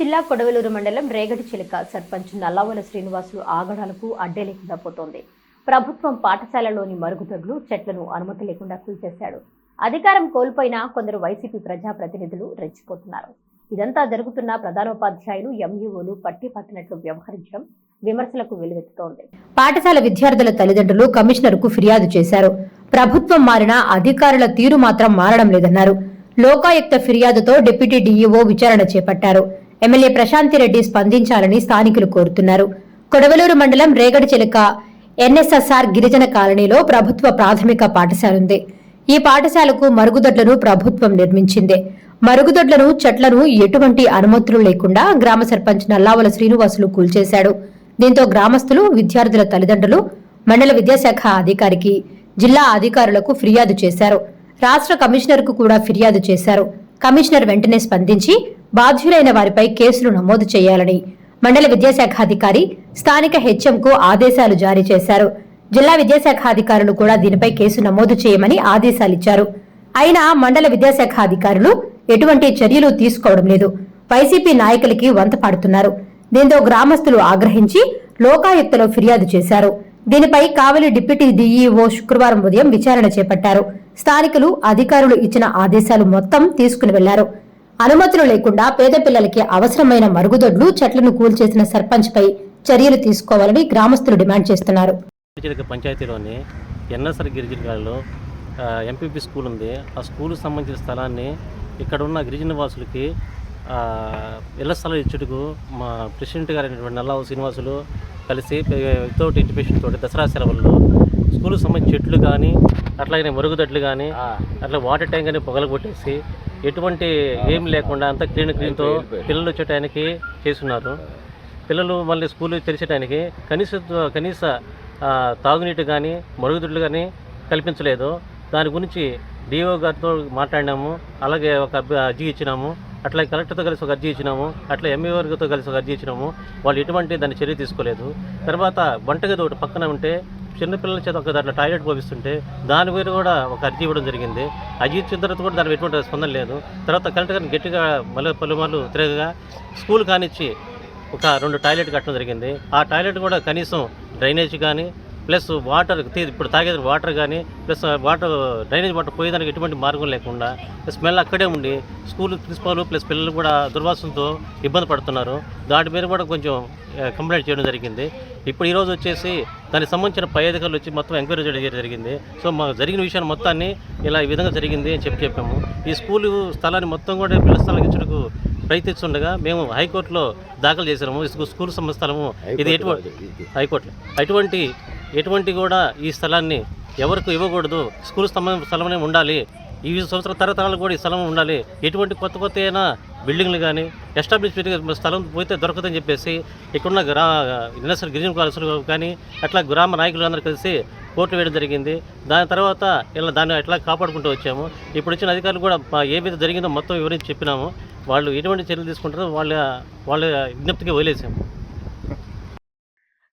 జిల్లా కొడవలూరు మండలం రేగడి చిలక సర్పంచ్ నల్లావల శ్రీనివాసులు ఆగడాలకు అడ్డే లేకుండా పోతోంది. ప్రభుత్వం పాఠశాలలోని మరుగుదొడ్లు చెట్లను అనుమతి లేకుండా కూల్చేశాడు అధికారం కోల్పోయినా కొందరు వైసీపీ ప్రజాప్రతినిధులు రెచ్చిపోతున్నారు. ఇదంతా జరుగుతున్న ప్రధానోపాధ్యాయులు ఎంఈఓలు పట్టి పట్టినట్లు వ్యవహరించడం విమర్శలకు వెలువెత్తుతోంది. పాఠశాల విద్యార్థుల తల్లిదండ్రులు కమిషనర్కు ఫిర్యాదు చేశారు. ప్రభుత్వం మారినా అధికారుల తీరు మాత్రం మారడం లేదన్నారు. లోకాయుక్త ఫిర్యాదుతో డిప్యూటీ డీఈఓ విచారణ చేపట్టారు. ఎమ్మెల్యే ప్రశాంతిరెడ్డి స్పందించాలని స్థానికులు కోరుతున్నారు. కొడవలూరు మండలం రేగడి చిలక ఎన్ఎస్ఎస్ఆర్ గిరిజన కాలనీలో ప్రభుత్వ ప్రాథమిక పాఠశాల ఉంది. ఈ పాఠశాలకు మరుగుదొడ్లను ప్రభుత్వం నిర్మించింది. మరుగుదొడ్లను చెట్లను ఎటువంటి అనుమతులు లేకుండా గ్రామ సర్పంచ్ నల్లావల శ్రీనివాసులు కూల్చేశాడు. దీంతో గ్రామస్తులు విద్యార్థుల తల్లిదండ్రులు మండల విద్యాశాఖ అధికారికి జిల్లా అధికారులకు ఫిర్యాదు చేశారు. రాష్ట్ర కమిషనర్కు కూడా ఫిర్యాదు చేశారు. కమిషనర్ వెంటనే స్పందించి బాధ్యులైన వారిపై కేసులు నమోదు చేయాలని మండల విద్యాశాఖ అధికారి స్థానిక హెచ్ఎంకు ఆదేశాలు జారీ చేశారు. జిల్లా విద్యాశాఖ అధికారులు కూడా దీనిపై కేసు నమోదు చేయమని ఆదేశాలిచ్చారు. అయినా మండల విద్యాశాఖ అధికారులు ఎటువంటి చర్యలు తీసుకోవడం లేదు. వైసీపీ నాయకులకి వంత పాడుతున్నారు. దీంతో గ్రామస్తులు ఆగ్రహించి లోకాయుక్తలో ఫిర్యాదు చేశారు. దీనిపై కావలి డిప్యూటీ డీఈఓ శుక్రవారం ఉదయం విచారణ చేపట్టారు. స్థానికులు అధికారులు ఇచ్చిన ఆదేశాలు మొత్తం తీసుకుని వెళ్ళారు. అనుమతులు లేకుండా పేద పిల్లలకి అవసరమైన మరుగుదొడ్లు చెట్లను కూల్చేసిన సర్పంచ్ పై చర్యలు తీసుకోవాలని గ్రామస్తులు డిమాండ్ చేస్తున్నారు. పంచాయతీలోని ఎన్ఎస్ఆర్ గిరిజనగాల్లో ఎంపీపీ స్కూల్ ఉంది. ఆ స్కూల్కి సంబంధించిన స్థలాన్ని ఇక్కడ ఉన్న గిరిజన వాసులకి ఇళ్ళ స్థలం ఇచ్చుటకు మా ప్రెసిడెంట్ గారు అయినటువంటి నల్లావు శ్రీనివాసులు కలిసి వితౌట్ ఇంటిమేషన్ తోటి దసరా సెలవుల్లో స్కూల్కి సంబంధించిన చెట్లు కానీ అట్లాగే మరుగుదొడ్లు కానీ అట్లా వాటర్ ట్యాంక్ అని పొగలు కొట్టేసి ఎటువంటి ఏం లేకుండా అంతా క్లీన్ క్లీన్తో పిల్లలు వచ్చే టైంకి చేస్తున్నారు. పిల్లలు మళ్ళీ స్కూల్ తెరిచేటానికి కనీస కనీస తాగునీటి కానీ మరుగుదొడ్లు కానీ కల్పించలేదు. దాని గురించి డిఓ గారితో మాట్లాడినాము. అలాగే ఒక అర్జీ ఇచ్చినాము. అట్లా కలెక్టర్తో కలిసి ఒక అర్జీ ఇచ్చినాము అట్లా ఎంఈఓ కలిసి ఒక అర్జీ ఇచ్చినాము. వాళ్ళు ఎటువంటి దాన్ని చర్య తీసుకోలేదు. తర్వాత వంటగది ఒకటి పక్కన ఉంటే చిన్నపిల్లల చేత ఒక దాంట్లో టాయిలెట్ పోపిస్తుంటే దాని మీద కూడా ఒక అర్జీ ఇవ్వడం జరిగింది. అర్జీ ఇచ్చిన తర్వాత కూడా దానికి ఎటువంటి స్పందన లేదు. తర్వాత కలెక్టర్ గారిని గట్టిగా మళ్ళీ పలుమార్లు తిరగగా స్కూల్ కానిచ్చి ఒక రెండు టాయిలెట్ కట్టడం జరిగింది. ఆ టాయిలెట్ కూడా కనీసం డ్రైనేజ్ కానీ ప్లస్ వాటర్ ఇప్పుడు తాగేది వాటర్ కానీ ప్లస్ వాటర్ డ్రైనేజ్ వాటర్ పోయేదానికి ఎటువంటి మార్గం లేకుండా స్మెల్ అక్కడే ఉండి స్కూల్ ప్రిన్సిపాల్ ప్లస్ పిల్లలు కూడా దుర్వాసనతో ఇబ్బంది పడుతున్నారు. దాని మీద కూడా కొంచెం కంప్లైంట్ చేయడం జరిగింది. ఇప్పుడు ఈరోజు వచ్చేసి దానికి సంబంధించిన పై అధికారులు వచ్చి మొత్తం ఎంక్వైరీ చేయడం జరిగింది. సో మాకు జరిగిన విషయాన్ని మొత్తాన్ని ఇలా ఈ విధంగా జరిగింది అని చెప్పి చెప్పాము. ఈ స్కూలు స్థలాన్ని మొత్తం కూడా పిల్లల స్థలానికి ఇచ్చుటకు ప్రయత్నిస్తుండగా మేము హైకోర్టులో దాఖలు చేసినాము స్కూల్ సంబంధ స్థలము ఇది ఎటువంటి హైకోర్టులో. అటువంటి ఎటువంటి కూడా ఈ స్థలాన్ని ఎవరికి ఇవ్వకూడదు. స్కూల్ స్థలం స్థలమనే ఉండాలి. ఈ సంవత్సరం తరతరాలు కూడా ఈ స్థలం ఉండాలి. ఎటువంటి కొత్త కొత్త అయినా బిల్డింగ్లు కానీ ఎస్టాబ్లిష్మెంట్ స్థలం పోతే దొరకదని చెప్పేసి ఇక్కడున్న గ్రా యూనివర్సిటీ గిరిజన కాలసులు కానీ అట్లా గ్రామ నాయకులు అందరూ కలిసి కోర్టు వేయడం జరిగింది. దాని తర్వాత ఇలా దాన్ని ఎట్లా కాపాడుకుంటూ వచ్చాము. ఇప్పుడు వచ్చిన అధికారులు కూడా ఏ విధంగా జరిగిందో మొత్తం వివరించి చెప్పినాము. వాళ్ళు ఎటువంటి చర్యలు తీసుకుంటారో వాళ్ళ వాళ్ళ విజ్ఞప్తికి వదిలేసాము.